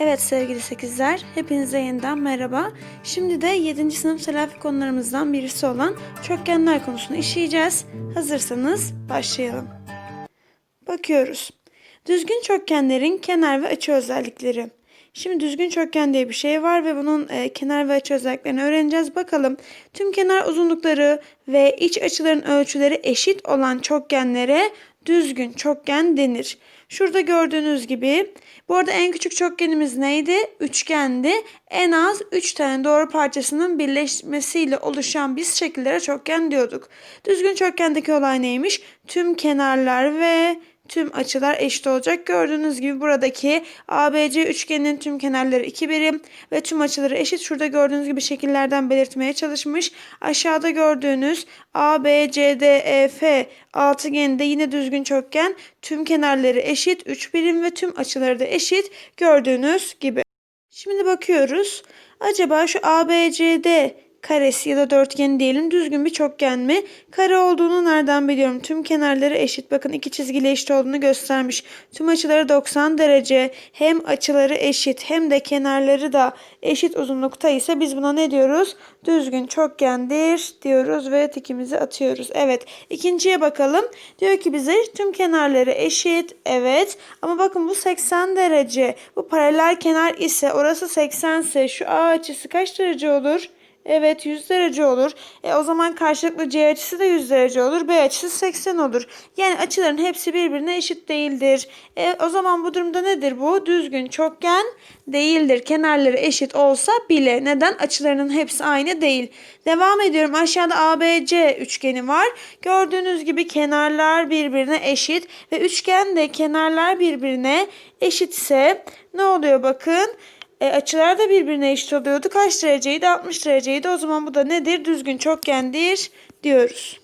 Evet sevgili sekizler, hepinize yeniden merhaba. Şimdi de 7. sınıf telafi konularımızdan birisi olan çokgenler konusunu işleyeceğiz. Hazırsanız başlayalım. Bakıyoruz. Düzgün çokgenlerin kenar ve açı özellikleri. Şimdi düzgün çokgen diye bir şey var ve bunun e, kenar ve açı özelliklerini öğreneceğiz. Bakalım tüm kenar uzunlukları ve iç açıların ölçüleri eşit olan çokgenlere düzgün çokgen denir. Şurada gördüğünüz gibi bu arada en küçük çokgenimiz neydi? Üçgendi. En az 3 tane doğru parçasının birleşmesiyle oluşan biz şekillere çokgen diyorduk. Düzgün çokgendeki olay neymiş? Tüm kenarlar ve tüm açılar eşit olacak. Gördüğünüz gibi buradaki ABC üçgeninin tüm kenarları 2 birim ve tüm açıları eşit. Şurada gördüğünüz gibi şekillerden belirtmeye çalışmış. Aşağıda gördüğünüz ABCDEF altıgeninde yine düzgün çokgen tüm kenarları eşit 3 birim ve tüm açıları da eşit gördüğünüz gibi. Şimdi bakıyoruz. Acaba şu ABCD karesi ya da dörtgeni diyelim düzgün bir çokgen mi? Kare olduğunu nereden biliyorum? Tüm kenarları eşit. Bakın iki çizgiyle eşit olduğunu göstermiş. Tüm açıları 90 derece. Hem açıları eşit hem de kenarları da eşit uzunlukta ise biz buna ne diyoruz? Düzgün çokgendir diyoruz ve tikimizi atıyoruz. Evet. ikinciye bakalım. Diyor ki bize tüm kenarları eşit. Evet. Ama bakın bu 80 derece. Bu paralel kenar ise orası 80 ise şu A açısı kaç derece olur? Evet 100 derece olur. E, o zaman karşılıklı C açısı da 100 derece olur. B açısı 80 olur. Yani açıların hepsi birbirine eşit değildir. E, o zaman bu durumda nedir bu? Düzgün çokgen değildir. Kenarları eşit olsa bile. Neden? Açılarının hepsi aynı değil. Devam ediyorum. Aşağıda ABC üçgeni var. Gördüğünüz gibi kenarlar birbirine eşit ve üçgen de kenarlar birbirine eşitse ne oluyor bakın? E, açılar da birbirine eşit oluyordu. Kaç dereceydi? 60 dereceydi. O zaman bu da nedir? Düzgün çokgendir diyoruz.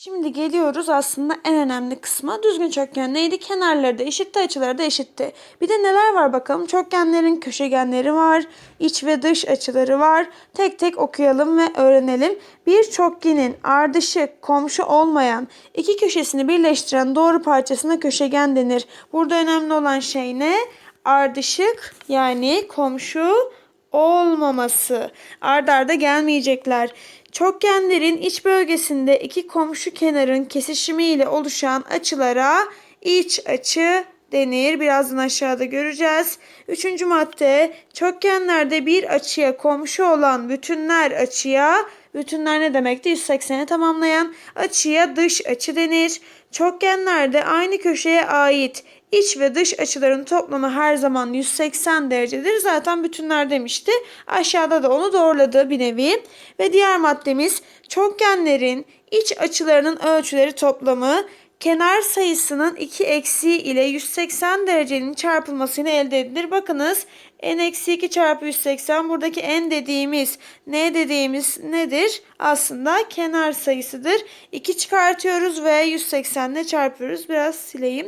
Şimdi geliyoruz aslında en önemli kısma. Düzgün çokgen neydi? Kenarları da eşitti, açıları da eşitti. Bir de neler var bakalım? Çokgenlerin köşegenleri var, iç ve dış açıları var. Tek tek okuyalım ve öğrenelim. Bir çokgenin ardışık, komşu olmayan, iki köşesini birleştiren doğru parçasına köşegen denir. Burada önemli olan şey ne? Ardışık yani komşu olmaması. Ard arda gelmeyecekler. Çokgenlerin iç bölgesinde iki komşu kenarın kesişimiyle oluşan açılara iç açı denir. Birazdan aşağıda göreceğiz. Üçüncü madde çokgenlerde bir açıya komşu olan bütünler açıya Bütünler ne demekti? 180'i tamamlayan açıya dış açı denir. Çokgenlerde aynı köşeye ait iç ve dış açıların toplamı her zaman 180 derecedir. Zaten bütünler demişti. Aşağıda da onu doğruladı bir nevi. Ve diğer maddemiz çokgenlerin iç açılarının ölçüleri toplamı kenar sayısının 2 eksiği ile 180 derecenin çarpılmasıyla elde edilir. Bakınız n eksi 2 çarpı 180 buradaki n dediğimiz n dediğimiz nedir? Aslında kenar sayısıdır. 2 çıkartıyoruz ve 180 ile çarpıyoruz. Biraz sileyim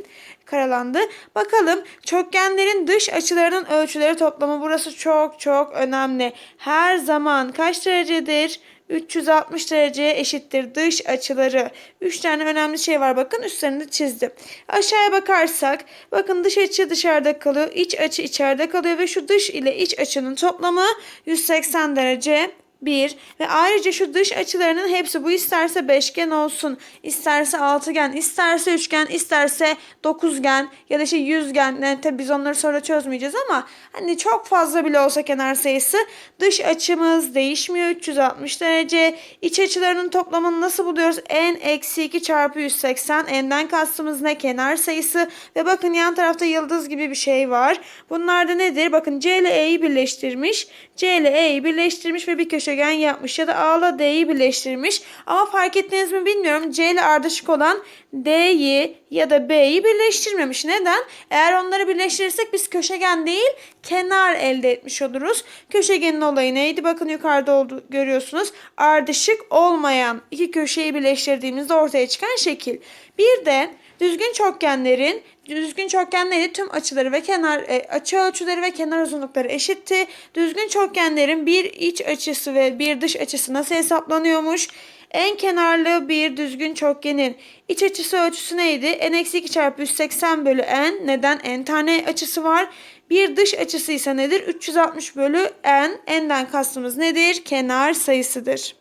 karalandı. Bakalım çokgenlerin dış açılarının ölçüleri toplamı burası çok çok önemli. Her zaman kaç derecedir? 360 dereceye eşittir dış açıları. 3 tane önemli şey var bakın üstlerinde çizdim. Aşağıya bakarsak bakın dış açı dışarıda kalıyor. iç açı içeride kalıyor ve şu dış ile iç açının toplamı 180 derece 1 ve ayrıca şu dış açılarının hepsi bu isterse beşgen olsun, isterse altıgen, isterse üçgen, isterse dokuzgen ya da şey yüzgen. Yani tabii biz onları sonra çözmeyeceğiz ama hani çok fazla bile olsa kenar sayısı dış açımız değişmiyor 360 derece. İç açılarının toplamını nasıl buluyoruz? n eksi 2 çarpı 180. n'den kastımız ne? Kenar sayısı ve bakın yan tarafta yıldız gibi bir şey var. Bunlar da nedir? Bakın C ile E'yi birleştirmiş. C ile E'yi birleştirmiş ve bir köşe köşegen yapmış ya da A ile D'yi birleştirmiş. Ama fark ettiniz mi bilmiyorum. C ile ardışık olan D'yi ya da B'yi birleştirmemiş. Neden? Eğer onları birleştirirsek biz köşegen değil kenar elde etmiş oluruz. Köşegenin olayı neydi? Bakın yukarıda oldu, görüyorsunuz. Ardışık olmayan iki köşeyi birleştirdiğimizde ortaya çıkan şekil. Bir de düzgün çokgenlerin düzgün çokgenleri tüm açıları ve kenar e, açı ölçüleri ve kenar uzunlukları eşitti. Düzgün çokgenlerin bir iç açısı ve bir dış açısı nasıl hesaplanıyormuş? En kenarlı bir düzgün çokgenin iç açısı ölçüsü neydi? n-2 çarpı 180 bölü n. Neden? n tane açısı var. Bir dış açısı ise nedir? 360 bölü n. n'den kastımız nedir? Kenar sayısıdır.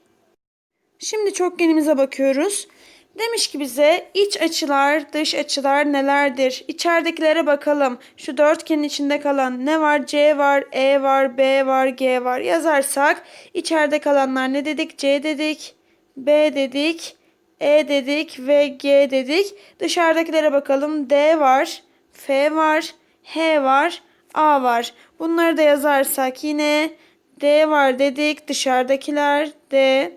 Şimdi çokgenimize bakıyoruz. Demiş ki bize iç açılar, dış açılar nelerdir? İçeridekilere bakalım. Şu dörtgenin içinde kalan ne var? C var, E var, B var, G var. Yazarsak içeride kalanlar ne dedik? C dedik, B dedik, E dedik ve G dedik. Dışarıdakilere bakalım. D var, F var, H var, A var. Bunları da yazarsak yine D var dedik. Dışarıdakiler D,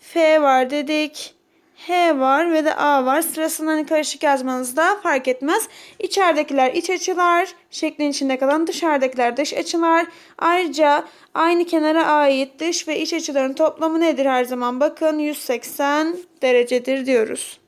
F var dedik. H var ve de A var. Sırasını hani karışık yazmanız da fark etmez. İçeridekiler iç açılar, şeklin içinde kalan dışarıdakiler dış açılar. Ayrıca aynı kenara ait dış ve iç açıların toplamı nedir her zaman? Bakın 180 derecedir diyoruz.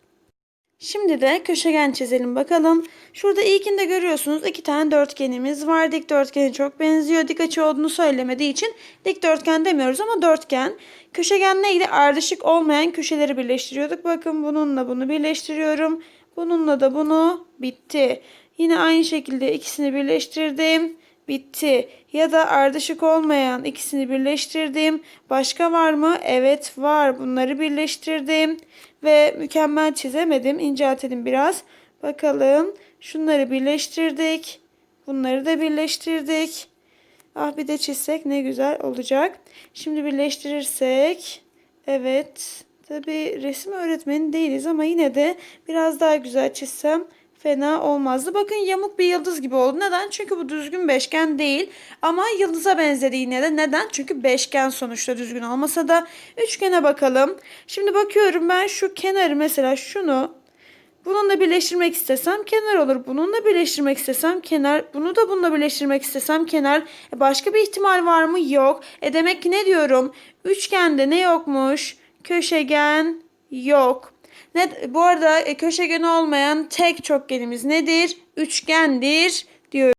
Şimdi de köşegen çizelim bakalım. Şurada ilkinde görüyorsunuz iki tane dörtgenimiz var. Dikdörtgene çok benziyor. Dik açı olduğunu söylemediği için dikdörtgen demiyoruz ama dörtgen. Köşegen neydi? Ardışık olmayan köşeleri birleştiriyorduk. Bakın bununla bunu birleştiriyorum. Bununla da bunu bitti. Yine aynı şekilde ikisini birleştirdim. Bitti. Ya da ardışık olmayan ikisini birleştirdim. Başka var mı? Evet var. Bunları birleştirdim. Ve mükemmel çizemedim. İnceltelim biraz. Bakalım. Şunları birleştirdik. Bunları da birleştirdik. Ah bir de çizsek ne güzel olacak. Şimdi birleştirirsek. Evet. Tabi resim öğretmeni değiliz ama yine de biraz daha güzel çizsem fena olmazdı. Bakın yamuk bir yıldız gibi oldu. Neden? Çünkü bu düzgün beşgen değil. Ama yıldıza benzedi yine de. Neden? Çünkü beşgen sonuçta düzgün olmasa da. Üçgene bakalım. Şimdi bakıyorum ben şu kenarı mesela şunu Bununla birleştirmek istesem kenar olur. Bununla birleştirmek istesem kenar. Bunu da bununla birleştirmek istesem kenar. E başka bir ihtimal var mı? Yok. E demek ki ne diyorum? Üçgende ne yokmuş? Köşegen yok. Ne, bu arada e, köşegen olmayan tek çokgenimiz nedir? Üçgendir diyor.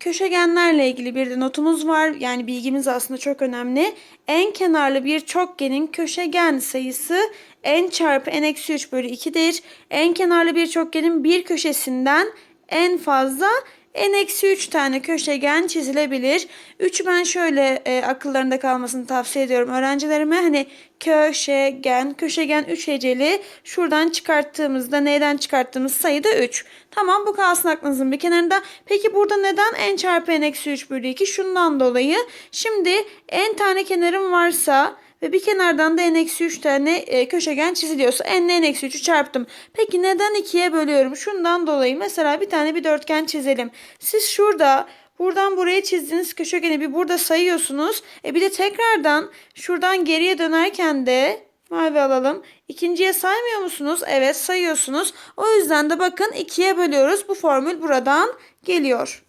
Köşegenlerle ilgili bir de notumuz var. Yani bilgimiz aslında çok önemli. En kenarlı bir çokgenin köşegen sayısı n çarpı n eksi 3 bölü 2'dir. En kenarlı bir çokgenin bir köşesinden en fazla n-3 tane köşegen çizilebilir. 3 ben şöyle e, akıllarında kalmasını tavsiye ediyorum öğrencilerime. Hani köşegen, köşegen 3 heceli. Şuradan çıkarttığımızda neyden çıkarttığımız sayı da 3. Tamam bu kalsın aklınızın bir kenarında. Peki burada neden n çarpı n-3 bölü 2? Şundan dolayı. Şimdi n tane kenarım varsa ve bir kenardan da n-3 tane e, köşegen çiziliyorsa n n-3'ü çarptım. Peki neden 2'ye bölüyorum? Şundan dolayı mesela bir tane bir dörtgen çizelim. Siz şurada Buradan buraya çizdiğiniz köşegeni bir burada sayıyorsunuz. E bir de tekrardan şuradan geriye dönerken de mavi alalım. İkinciye saymıyor musunuz? Evet sayıyorsunuz. O yüzden de bakın ikiye bölüyoruz. Bu formül buradan geliyor.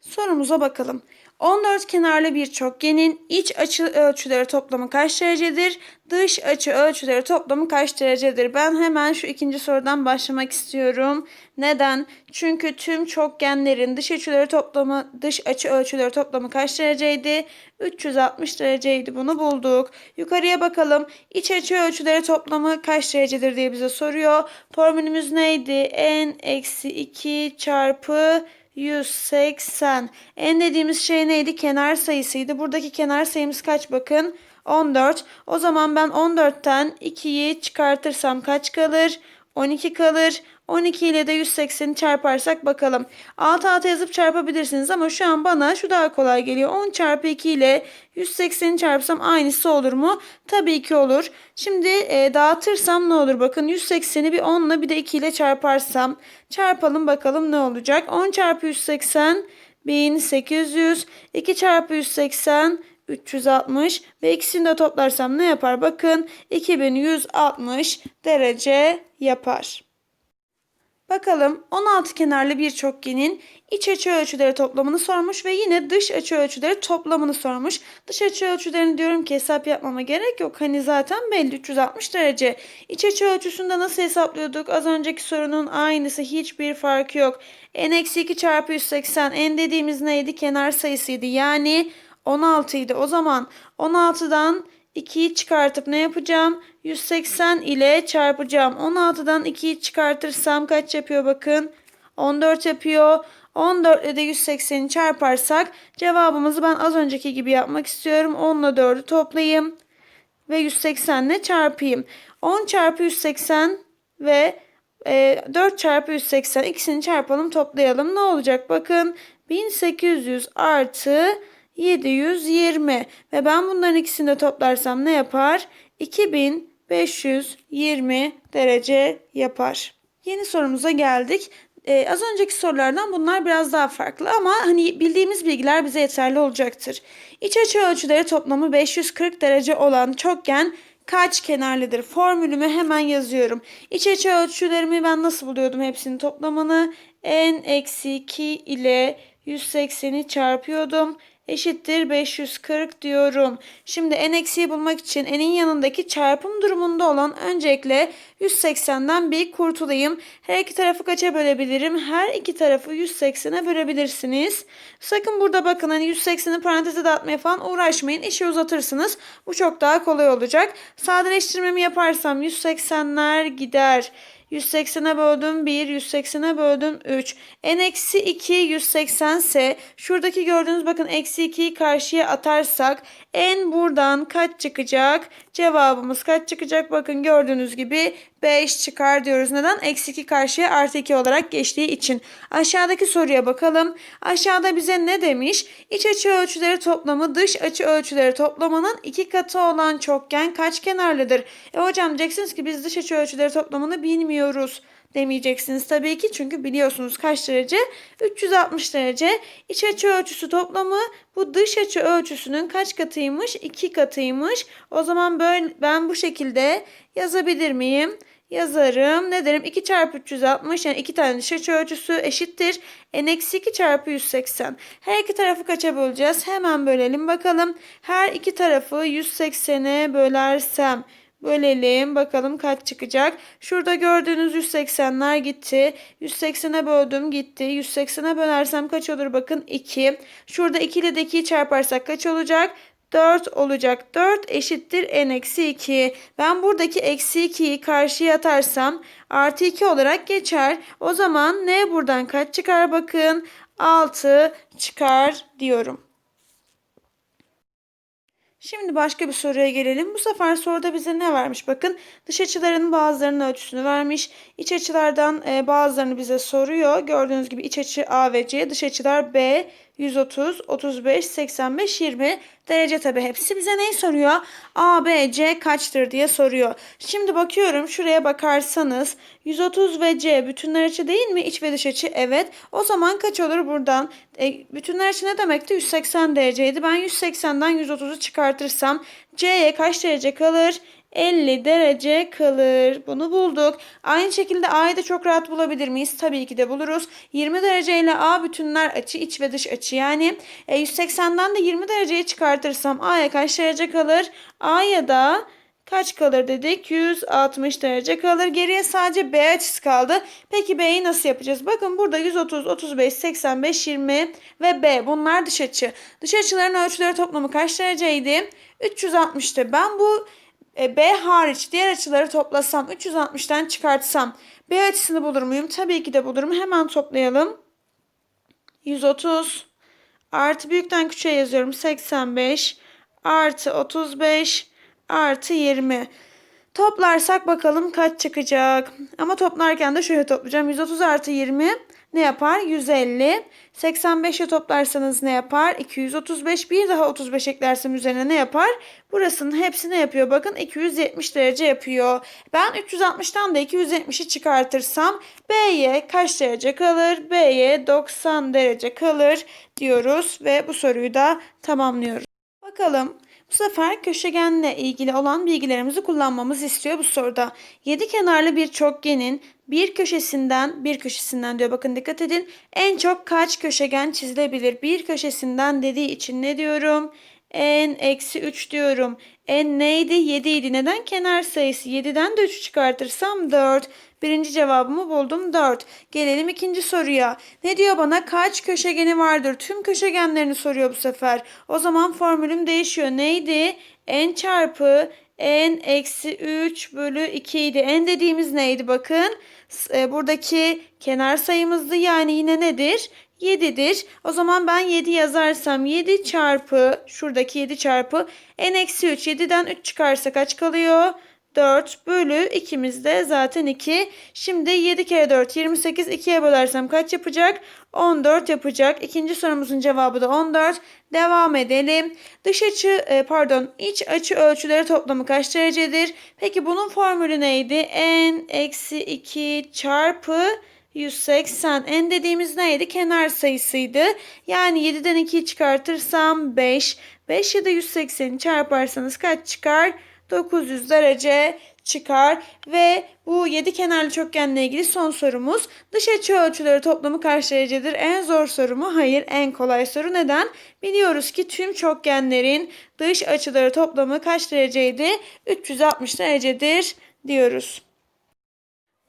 Sorumuza bakalım. 14 kenarlı bir çokgenin iç açı ölçüleri toplamı kaç derecedir? Dış açı ölçüleri toplamı kaç derecedir? Ben hemen şu ikinci sorudan başlamak istiyorum. Neden? Çünkü tüm çokgenlerin dış açıları toplamı, dış açı ölçüleri toplamı kaç dereceydi? 360 dereceydi. Bunu bulduk. Yukarıya bakalım. İç açı ölçüleri toplamı kaç derecedir diye bize soruyor. Formülümüz neydi? n eksi 2 çarpı 180. En dediğimiz şey neydi? Kenar sayısıydı. Buradaki kenar sayımız kaç bakın? 14. O zaman ben 14'ten 2'yi çıkartırsam kaç kalır? 12 kalır. 12 ile de 180'i çarparsak bakalım. Alt alta yazıp çarpabilirsiniz ama şu an bana şu daha kolay geliyor. 10 çarpı 2 ile 180'i çarpsam aynısı olur mu? Tabii ki olur. Şimdi e, dağıtırsam ne olur? Bakın 180'i bir 10 ile bir de 2 ile çarparsam. Çarpalım bakalım ne olacak? 10 çarpı 180 1800. 2 çarpı 180 360 ve ikisini de toplarsam ne yapar? Bakın 2160 derece yapar. Bakalım 16 kenarlı bir çokgenin iç açı ölçüleri toplamını sormuş ve yine dış açı ölçüleri toplamını sormuş. Dış açı ölçülerini diyorum ki hesap yapmama gerek yok. Hani zaten belli 360 derece. İç açı ölçüsünde nasıl hesaplıyorduk? Az önceki sorunun aynısı hiçbir farkı yok. n-2 çarpı 180 n dediğimiz neydi? Kenar sayısıydı. Yani 16 idi. O zaman 16'dan 2'yi çıkartıp ne yapacağım? 180 ile çarpacağım. 16'dan 2'yi çıkartırsam kaç yapıyor bakın? 14 yapıyor. 14 ile de 180'i çarparsak cevabımızı ben az önceki gibi yapmak istiyorum. 10 ile 4'ü toplayayım ve 180 ile çarpayım. 10 çarpı 180 ve e, 4 çarpı 180 ikisini çarpalım toplayalım. Ne olacak? Bakın 1800 artı 720 ve ben bunların ikisini de toplarsam ne yapar? 2520 derece yapar. Yeni sorumuza geldik. Ee, az önceki sorulardan bunlar biraz daha farklı ama hani bildiğimiz bilgiler bize yeterli olacaktır. İç açı ölçüleri toplamı 540 derece olan çokgen kaç kenarlıdır? Formülümü hemen yazıyorum. İç açı ölçülerimi ben nasıl buluyordum hepsinin toplamını? n eksi 2 ile 180'i çarpıyordum eşittir 540 diyorum. Şimdi n eksiği bulmak için n'in yanındaki çarpım durumunda olan öncelikle 180'den bir kurtulayım. Her iki tarafı kaça bölebilirim? Her iki tarafı 180'e bölebilirsiniz. Sakın burada bakın hani 180'i paranteze dağıtmaya falan uğraşmayın. İşi uzatırsınız. Bu çok daha kolay olacak. Sadeleştirmemi yaparsam 180'ler gider. 180'e böldüm 1, 180'e böldüm 3. n eksi 2 180 ise şuradaki gördüğünüz bakın eksi 2'yi karşıya atarsak n buradan kaç çıkacak? Cevabımız kaç çıkacak? Bakın gördüğünüz gibi 5 çıkar diyoruz. Neden? Eksi 2 karşıya artı 2 olarak geçtiği için. Aşağıdaki soruya bakalım. Aşağıda bize ne demiş? İç açı ölçüleri toplamı dış açı ölçüleri toplamının iki katı olan çokgen kaç kenarlıdır? E hocam diyeceksiniz ki biz dış açı ölçüleri toplamını bilmiyoruz demeyeceksiniz tabii ki çünkü biliyorsunuz kaç derece? 360 derece. İç açı ölçüsü toplamı bu dış açı ölçüsünün kaç katıymış? 2 katıymış. O zaman böyle ben bu şekilde yazabilir miyim? Yazarım. Ne derim? 2 çarpı 360 yani 2 tane dış açı ölçüsü eşittir. n eksi 2 çarpı 180. Her iki tarafı kaça böleceğiz? Hemen bölelim bakalım. Her iki tarafı 180'e bölersem Bölelim bakalım kaç çıkacak. Şurada gördüğünüz 180'ler gitti. 180'e böldüm gitti. 180'e bölersem kaç olur bakın 2. Şurada 2 ile de 2'yi çarparsak kaç olacak? 4 olacak. 4 eşittir n eksi 2. Ben buradaki eksi 2'yi karşıya atarsam artı 2 olarak geçer. O zaman ne buradan kaç çıkar bakın? 6 çıkar diyorum. Şimdi başka bir soruya gelelim. Bu sefer soruda bize ne vermiş? Bakın dış açıların bazılarının ölçüsünü vermiş. İç açılardan e, bazılarını bize soruyor. Gördüğünüz gibi iç açı A ve C, dış açılar B, 130, 35, 85, 20 derece tabi hepsi bize neyi soruyor? A, B, C kaçtır diye soruyor. Şimdi bakıyorum şuraya bakarsanız 130 ve C bütünler açı değil mi? İç ve dış açı evet. O zaman kaç olur buradan? E, bütünler açı ne demekti? 180 dereceydi. Ben 180'den 130'u çıkartırsam C'ye kaç derece kalır? 50 derece kalır. Bunu bulduk. Aynı şekilde A'yı da çok rahat bulabilir miyiz? Tabii ki de buluruz. 20 derece ile A bütünler açı iç ve dış açı yani. E, 180'den de 20 dereceye çıkartırsam A'ya kaç derece kalır? A'ya da kaç kalır dedik? 160 derece kalır. Geriye sadece B açısı kaldı. Peki B'yi nasıl yapacağız? Bakın burada 130, 35, 85, 20 ve B. Bunlar dış açı. Dış açıların ölçüleri toplamı kaç dereceydi? 360'tı. Ben bu e, B hariç diğer açıları toplasam 360'tan çıkartsam B açısını bulur muyum? Tabii ki de bulurum. Hemen toplayalım. 130 artı büyükten küçüğe yazıyorum. 85 artı 35 artı 20. Toplarsak bakalım kaç çıkacak. Ama toplarken de şöyle toplayacağım. 130 artı 20 ne yapar? 150. 85'e toplarsanız ne yapar? 235. Bir daha 35 eklersem üzerine ne yapar? Burasının hepsi ne yapıyor? Bakın 270 derece yapıyor. Ben 360'tan da 270'i çıkartırsam B'ye kaç derece kalır? B'ye 90 derece kalır diyoruz ve bu soruyu da tamamlıyoruz. Bakalım bu sefer köşegenle ilgili olan bilgilerimizi kullanmamızı istiyor bu soruda. 7 kenarlı bir çokgenin bir köşesinden bir köşesinden diyor bakın dikkat edin en çok kaç köşegen çizilebilir bir köşesinden dediği için ne diyorum n eksi 3 diyorum. n neydi? 7 idi. Neden? Kenar sayısı. 7'den de 3'ü çıkartırsam 4. Birinci cevabımı buldum 4. Gelelim ikinci soruya. Ne diyor bana? Kaç köşegeni vardır? Tüm köşegenlerini soruyor bu sefer. O zaman formülüm değişiyor. Neydi? n çarpı n eksi 3 bölü 2 idi. n dediğimiz neydi? Bakın e, buradaki kenar sayımızdı. Yani yine nedir? 7'dir. O zaman ben 7 yazarsam 7 çarpı şuradaki 7 çarpı n eksi 3. 7'den 3 çıkarsa kaç kalıyor? 4 bölü ikimiz de zaten 2. Şimdi 7 kere 4 28 2'ye bölersem kaç yapacak? 14 yapacak. İkinci sorumuzun cevabı da 14. Devam edelim. Dış açı e, pardon iç açı ölçüleri toplamı kaç derecedir? Peki bunun formülü neydi? n eksi 2 çarpı 180. n dediğimiz neydi? Kenar sayısıydı. Yani 7'den 2'yi çıkartırsam 5. 5 ya da 180'i çarparsanız kaç çıkar? 900 derece çıkar ve bu 7 kenarlı çokgenle ilgili son sorumuz. Dış açı ölçüleri toplamı kaç derecedir? En zor soru mu? Hayır, en kolay soru. Neden? Biliyoruz ki tüm çokgenlerin dış açıları toplamı kaç dereceydi? 360 derecedir diyoruz.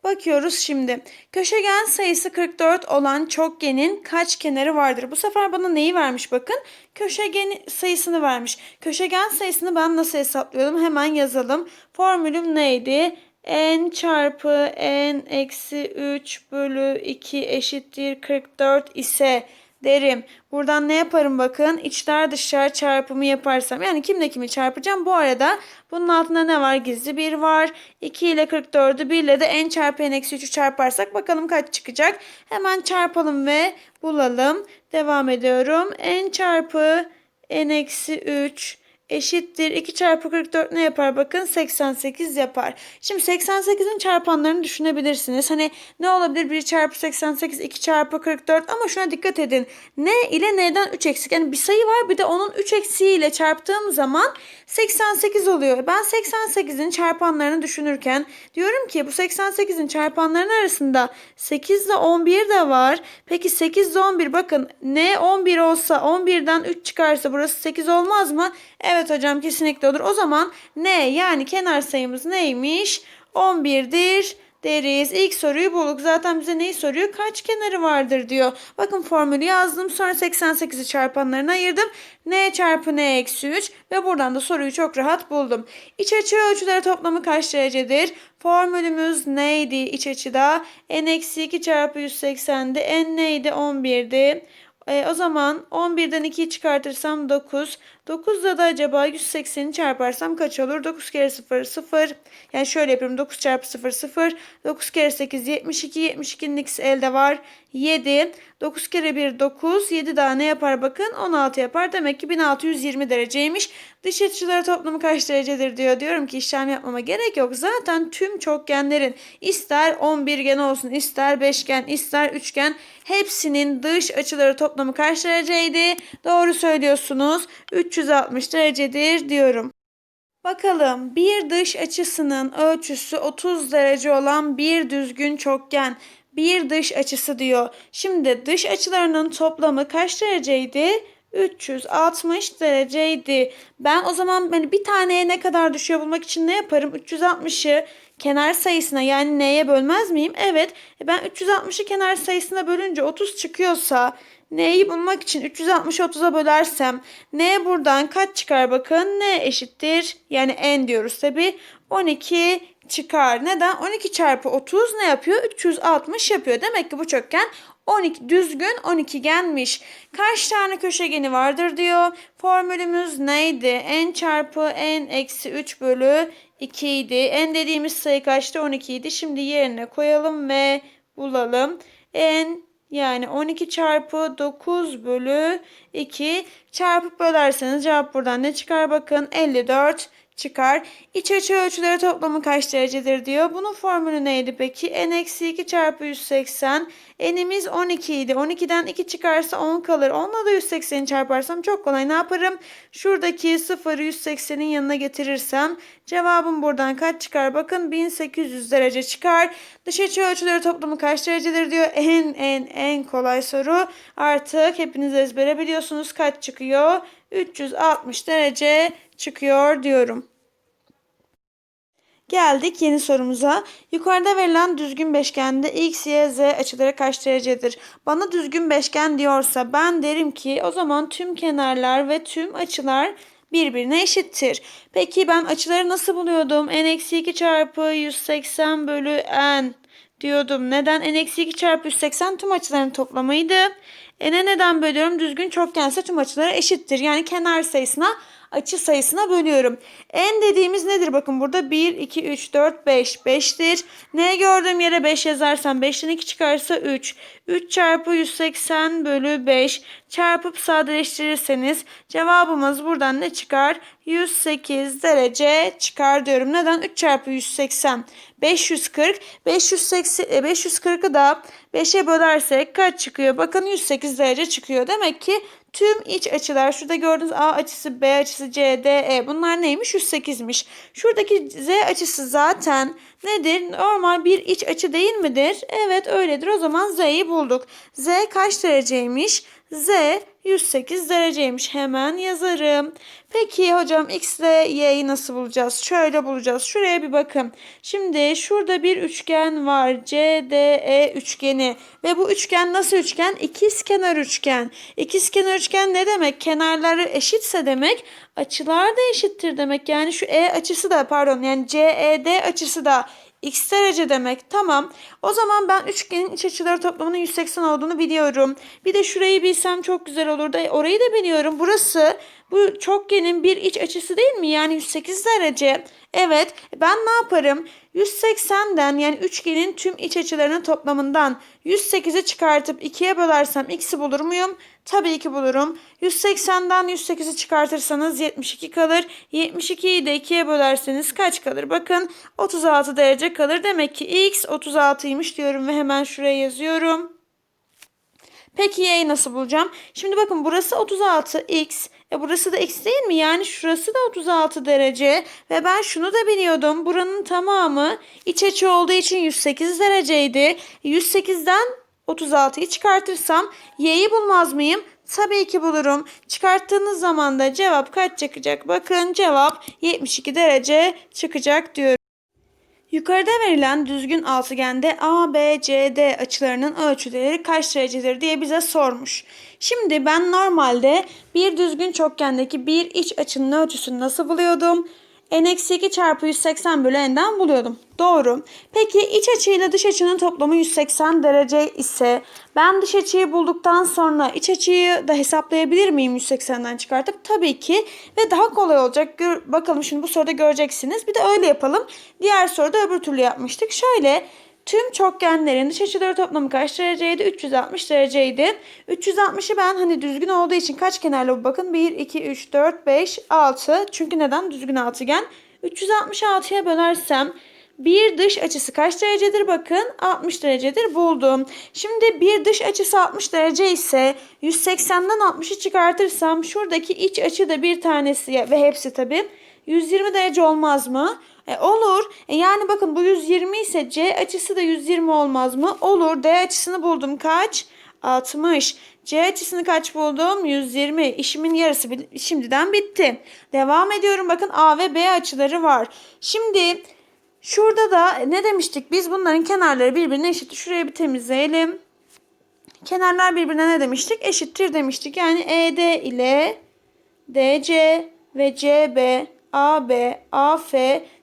Bakıyoruz şimdi. Köşegen sayısı 44 olan çokgenin kaç kenarı vardır? Bu sefer bana neyi vermiş bakın. Köşegen sayısını vermiş. Köşegen sayısını ben nasıl hesaplıyorum? Hemen yazalım. Formülüm neydi? n çarpı n eksi 3 bölü 2 eşittir 44 ise derim. Buradan ne yaparım bakın. İçler dışlar çarpımı yaparsam. Yani kimle kimi çarpacağım. Bu arada bunun altında ne var? Gizli 1 var. 2 ile 44'ü 1 ile de n çarpı n eksi 3'ü çarparsak bakalım kaç çıkacak. Hemen çarpalım ve bulalım. Devam ediyorum. n çarpı n eksi 3 eşittir. 2 çarpı 44 ne yapar? Bakın 88 yapar. Şimdi 88'in çarpanlarını düşünebilirsiniz. Hani ne olabilir? 1 çarpı 88, 2 çarpı 44 ama şuna dikkat edin. N ile N'den 3 eksik. Yani bir sayı var bir de onun 3 eksiğiyle çarptığım zaman 88 oluyor. Ben 88'in çarpanlarını düşünürken diyorum ki bu 88'in çarpanlarının arasında 8 ile 11 de var. Peki 8 ile 11 bakın N 11 olsa 11'den 3 çıkarsa burası 8 olmaz mı? Evet hocam kesinlikle olur. O zaman N yani kenar sayımız neymiş? 11'dir deriz. İlk soruyu bulduk. Zaten bize neyi soruyor? Kaç kenarı vardır diyor. Bakın formülü yazdım. Sonra 88'i çarpanlarına ayırdım. N çarpı N eksi 3 ve buradan da soruyu çok rahat buldum. İç açı ölçüleri toplamı kaç derecedir? Formülümüz neydi iç açıda? N eksi 2 çarpı 180'di. N neydi? 11'di. E, o zaman 11'den 2'yi çıkartırsam 9. 9'da da acaba 180'i çarparsam kaç olur? 9 kere 0 0. Yani şöyle yapıyorum. 9 çarpı 0 0. 9 kere 8 72. 72'nin ikisi elde var. 7. 9 kere 1 9. 7 daha ne yapar bakın? 16 yapar. Demek ki 1620 dereceymiş. Dış açıları toplamı kaç derecedir diyor. Diyorum ki işlem yapmama gerek yok. Zaten tüm çokgenlerin ister 11gen olsun, ister beşgen, ister üçgen hepsinin dış açıları toplamı kaç dereceydi? Doğru söylüyorsunuz. 360 derecedir diyorum. Bakalım bir dış açısının ölçüsü 30 derece olan bir düzgün çokgen bir dış açısı diyor. Şimdi dış açılarının toplamı kaç dereceydi? 360 dereceydi. Ben o zaman hani bir taneye ne kadar düşüyor bulmak için ne yaparım? 360'ı kenar sayısına yani neye bölmez miyim? Evet. E ben 360'ı kenar sayısına bölünce 30 çıkıyorsa N'yi bulmak için 360'ı 30'a bölersem N buradan kaç çıkar bakın. N eşittir. Yani N diyoruz tabi. 12 çıkar. Neden? 12 çarpı 30 ne yapıyor? 360 yapıyor. Demek ki bu çokgen 12 düzgün 12 gelmiş. Kaç tane köşegeni vardır diyor. Formülümüz neydi? n çarpı n eksi 3 bölü 2 idi. n dediğimiz sayı kaçtı? 12 idi. Şimdi yerine koyalım ve bulalım. n yani 12 çarpı 9 bölü 2 çarpıp bölerseniz cevap buradan ne çıkar? Bakın 54 çıkar. İç açı ölçüleri toplamı kaç derecedir diyor. Bunun formülü neydi peki? n eksi 2 çarpı 180. n'imiz 12 idi. 12'den 2 çıkarsa 10 kalır. 10'la da 180'i çarparsam çok kolay. Ne yaparım? Şuradaki 0'ı 180'in yanına getirirsem cevabım buradan kaç çıkar? Bakın 1800 derece çıkar. Dış açı ölçüleri toplamı kaç derecedir diyor. En en en kolay soru. Artık hepiniz ezbere biliyorsunuz kaç çıkıyor? 360 derece çıkıyor diyorum. Geldik yeni sorumuza. Yukarıda verilen düzgün beşgende x, y, z açıları kaç derecedir? Bana düzgün beşgen diyorsa ben derim ki o zaman tüm kenarlar ve tüm açılar birbirine eşittir. Peki ben açıları nasıl buluyordum? n-2 çarpı 180 bölü n diyordum. Neden? n-2 çarpı 180 tüm açıların toplamıydı. N'e neden bölüyorum? Düzgün çokgense tüm açıları eşittir. Yani kenar sayısına açı sayısına bölüyorum. N dediğimiz nedir? Bakın burada 1, 2, 3, 4, 5. 5'tir. Ne gördüğüm yere 5 yazarsam 5'ten 2 çıkarsa 3. 3 çarpı 180 bölü 5 çarpıp sadeleştirirseniz cevabımız buradan ne çıkar? 108 derece çıkar diyorum. Neden? 3 çarpı 180 540. 580, 540'ı da 5'e bölersek kaç çıkıyor? Bakın 108 derece çıkıyor. Demek ki tüm iç açılar şurada gördüğünüz A açısı, B açısı, C, D, E bunlar neymiş? 108'miş. Şuradaki Z açısı zaten nedir? Normal bir iç açı değil midir? Evet öyledir. O zaman Z'yi bulduk. Z kaç dereceymiş? Z 108 dereceymiş. Hemen yazarım. Peki hocam X ile Y'yi nasıl bulacağız? Şöyle bulacağız. Şuraya bir bakın. Şimdi şurada bir üçgen var. CDE üçgeni. Ve bu üçgen nasıl üçgen? İkizkenar üçgen. İkizkenar üçgen ne demek? Kenarları eşitse demek açılar da eşittir demek. Yani şu E açısı da pardon yani CED açısı da x derece demek. Tamam. O zaman ben üçgenin iç açıları toplamının 180 olduğunu biliyorum. Bir de şurayı bilsem çok güzel olurdu. E, Orayı da biliyorum. Burası bu çokgenin bir iç açısı değil mi? Yani 108 derece. Evet. Ben ne yaparım? 180'den yani üçgenin tüm iç açılarının toplamından 108'i çıkartıp 2'ye bölersem x'i bulur muyum? Tabii ki bulurum. 180'den 108'i çıkartırsanız 72 kalır. 72'yi de 2'ye bölerseniz kaç kalır? Bakın 36 derece kalır. Demek ki x 36'ymış diyorum ve hemen şuraya yazıyorum. Peki y'yi nasıl bulacağım? Şimdi bakın burası 36x. E burası da x değil mi? Yani şurası da 36 derece. Ve ben şunu da biliyordum. Buranın tamamı iç açı olduğu için 108 dereceydi. 108'den 36'yı çıkartırsam y'yi bulmaz mıyım? Tabii ki bulurum. Çıkarttığınız zaman da cevap kaç çıkacak? Bakın cevap 72 derece çıkacak diyorum. Yukarıda verilen düzgün altıgende A, B, C, D açılarının ölçüleri kaç derecedir diye bize sormuş. Şimdi ben normalde bir düzgün çokgendeki bir iç açının ölçüsünü nasıl buluyordum? N-2 çarpı 180 bölü n'den buluyordum. Doğru. Peki iç açıyla dış açının toplamı 180 derece ise ben dış açıyı bulduktan sonra iç açıyı da hesaplayabilir miyim 180'den çıkartıp? Tabii ki ve daha kolay olacak. Gör, bakalım şimdi bu soruda göreceksiniz. Bir de öyle yapalım. Diğer soruda öbür türlü yapmıştık. Şöyle Tüm çokgenlerin dış açıları toplamı kaç dereceydi? 360 dereceydi. 360'ı ben hani düzgün olduğu için kaç kenarlı bu bakın? 1, 2, 3, 4, 5, 6. Çünkü neden? Düzgün altıgen. 366'ya bölersem bir dış açısı kaç derecedir? Bakın 60 derecedir buldum. Şimdi bir dış açısı 60 derece ise 180'den 60'ı çıkartırsam şuradaki iç açı da bir tanesi ve hepsi tabii 120 derece olmaz mı? E, olur. E, yani bakın bu 120 ise C açısı da 120 olmaz mı? Olur. D açısını buldum kaç? 60. C açısını kaç buldum? 120. İşimin yarısı şimdiden bitti. Devam ediyorum. Bakın A ve B açıları var. Şimdi şurada da ne demiştik? Biz bunların kenarları birbirine eşit. Şurayı bir temizleyelim. Kenarlar birbirine ne demiştik? Eşittir demiştik. Yani ED ile DC ve CB, AB, AF,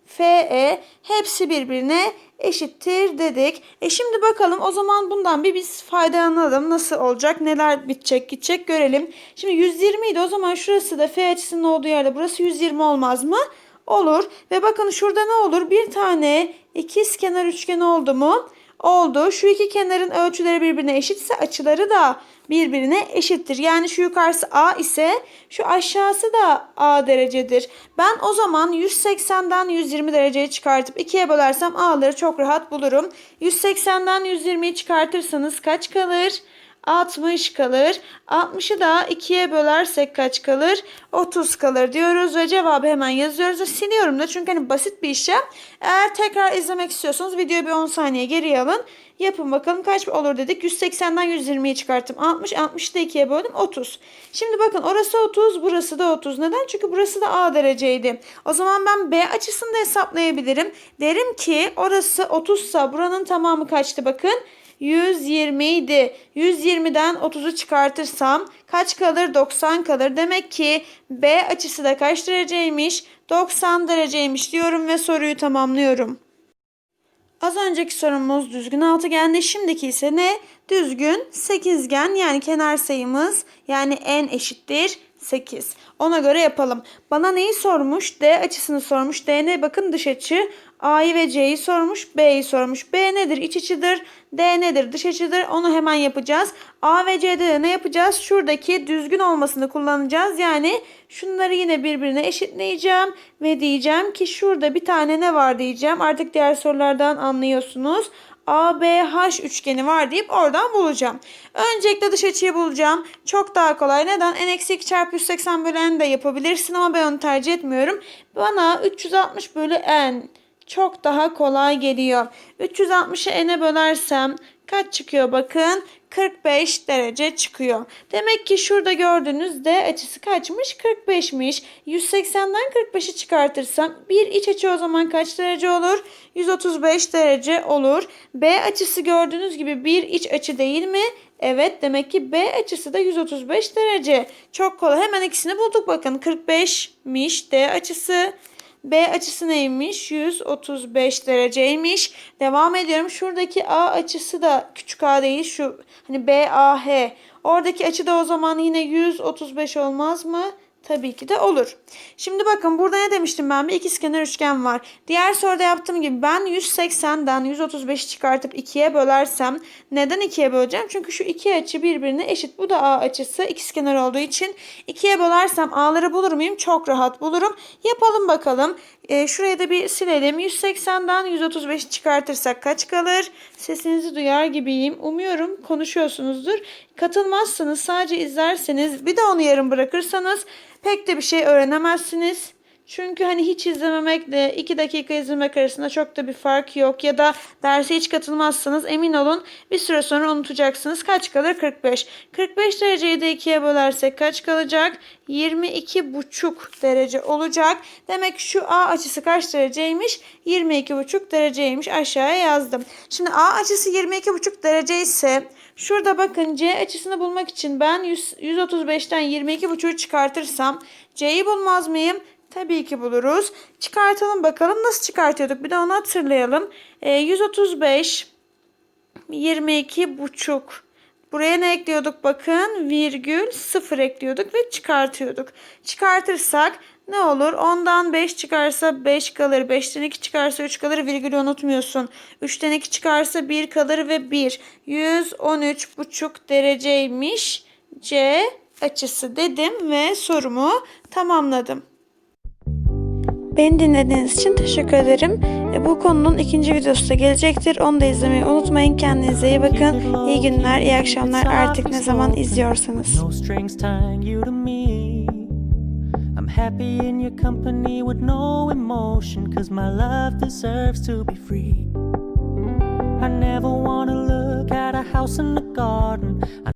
FE hepsi birbirine eşittir dedik. E şimdi bakalım o zaman bundan bir biz faydalanalım. Nasıl olacak? Neler bitecek gidecek görelim. Şimdi 120 idi o zaman şurası da F açısının olduğu yerde burası 120 olmaz mı? Olur. Ve bakın şurada ne olur? Bir tane ikiz kenar üçgen oldu mu? Oldu. Şu iki kenarın ölçüleri birbirine eşitse açıları da birbirine eşittir. Yani şu yukarısı A ise şu aşağısı da A derecedir. Ben o zaman 180'den 120 dereceye çıkartıp 2'ye bölersem A'ları çok rahat bulurum. 180'den 120'yi çıkartırsanız kaç kalır? 60 kalır. 60'ı da 2'ye bölersek kaç kalır? 30 kalır diyoruz ve cevabı hemen yazıyoruz ve siliyorum da çünkü hani basit bir işlem. Eğer tekrar izlemek istiyorsanız videoyu bir 10 saniye geriye alın. Yapın bakalım kaç olur dedik. 180'den 120'yi çıkarttım. 60. 60'ı da 2'ye böldüm. 30. Şimdi bakın orası 30 burası da 30. Neden? Çünkü burası da A dereceydi. O zaman ben B açısını da hesaplayabilirim. Derim ki orası 30 sa buranın tamamı kaçtı bakın. 120 idi. 120'den 30'u çıkartırsam kaç kalır? 90 kalır. Demek ki B açısı da kaç dereceymiş? 90 dereceymiş diyorum ve soruyu tamamlıyorum. Az önceki sorumuz düzgün altıgendi. Şimdiki ise ne? Düzgün sekizgen yani kenar sayımız yani n eşittir 8. Ona göre yapalım. Bana neyi sormuş? D açısını sormuş. D ne? Bakın dış açı. A'yı ve C'yi sormuş. B'yi sormuş. B nedir? İç açıdır. D nedir? Dış açıdır. Onu hemen yapacağız. A ve C'de de ne yapacağız? Şuradaki düzgün olmasını kullanacağız. Yani şunları yine birbirine eşitleyeceğim. Ve diyeceğim ki şurada bir tane ne var diyeceğim. Artık diğer sorulardan anlıyorsunuz. ABH üçgeni var deyip oradan bulacağım. Öncelikle dış açıyı bulacağım. Çok daha kolay. Neden? n-2 çarpı 180 bölü n de yapabilirsin ama ben onu tercih etmiyorum. Bana 360 bölü n çok daha kolay geliyor. 360'ı n'e bölersem kaç çıkıyor bakın? 45 derece çıkıyor. Demek ki şurada gördüğünüz D açısı kaçmış? 45'miş. 180'den 45'i çıkartırsam bir iç açı o zaman kaç derece olur? 135 derece olur. B açısı gördüğünüz gibi bir iç açı değil mi? Evet demek ki B açısı da 135 derece. Çok kolay. Hemen ikisini bulduk bakın. 45'miş D açısı. B açısı neymiş? 135 dereceymiş. Devam ediyorum. Şuradaki A açısı da küçük a değil. Şu hani BAH. Oradaki açı da o zaman yine 135 olmaz mı? Tabii ki de olur. Şimdi bakın burada ne demiştim ben? Bir ikizkenar üçgen var. Diğer soruda yaptığım gibi ben 180'den 135 çıkartıp 2'ye bölersem neden 2'ye böleceğim? Çünkü şu iki açı birbirine eşit. Bu da A açısı ikizkenar olduğu için 2'ye bölersem A'ları bulur muyum? Çok rahat bulurum. Yapalım bakalım. E, şurayı da bir silelim. 180'den 135 çıkartırsak kaç kalır? Sesinizi duyar gibiyim. Umuyorum konuşuyorsunuzdur. Katılmazsanız sadece izlerseniz bir de onu yarım bırakırsanız pek de bir şey öğrenemezsiniz. Çünkü hani hiç izlememekle 2 dakika izlemek arasında çok da bir fark yok. Ya da derse hiç katılmazsanız emin olun bir süre sonra unutacaksınız. Kaç kalır? 45. 45 dereceyi de 2'ye bölersek kaç kalacak? 22,5 derece olacak. Demek şu A açısı kaç dereceymiş? 22,5 dereceymiş. Aşağıya yazdım. Şimdi A açısı 22,5 derece ise şurada bakın C açısını bulmak için ben 100, 135'ten 22,5'u çıkartırsam C'yi bulmaz mıyım? Tabii ki buluruz. Çıkartalım bakalım nasıl çıkartıyorduk. Bir de onu hatırlayalım. E, 135 22 buçuk. Buraya ne ekliyorduk bakın? Virgül 0 ekliyorduk ve çıkartıyorduk. Çıkartırsak ne olur? 10'dan 5 çıkarsa 5 kalır. 5'ten 2 çıkarsa 3 kalır. Virgülü unutmuyorsun. 3'ten 2 çıkarsa 1 kalır ve 1. 113,5 dereceymiş. C açısı dedim ve sorumu tamamladım. Beni dinlediğiniz için teşekkür ederim. E, Bu konunun ikinci videosu da gelecektir. Onu da izlemeyi unutmayın. Kendinize iyi bakın. İyi günler, iyi akşamlar artık ne zaman izliyorsanız. Happy in your company with no emotion. Cause my love deserves to be free. I never wanna look at a house in the garden. I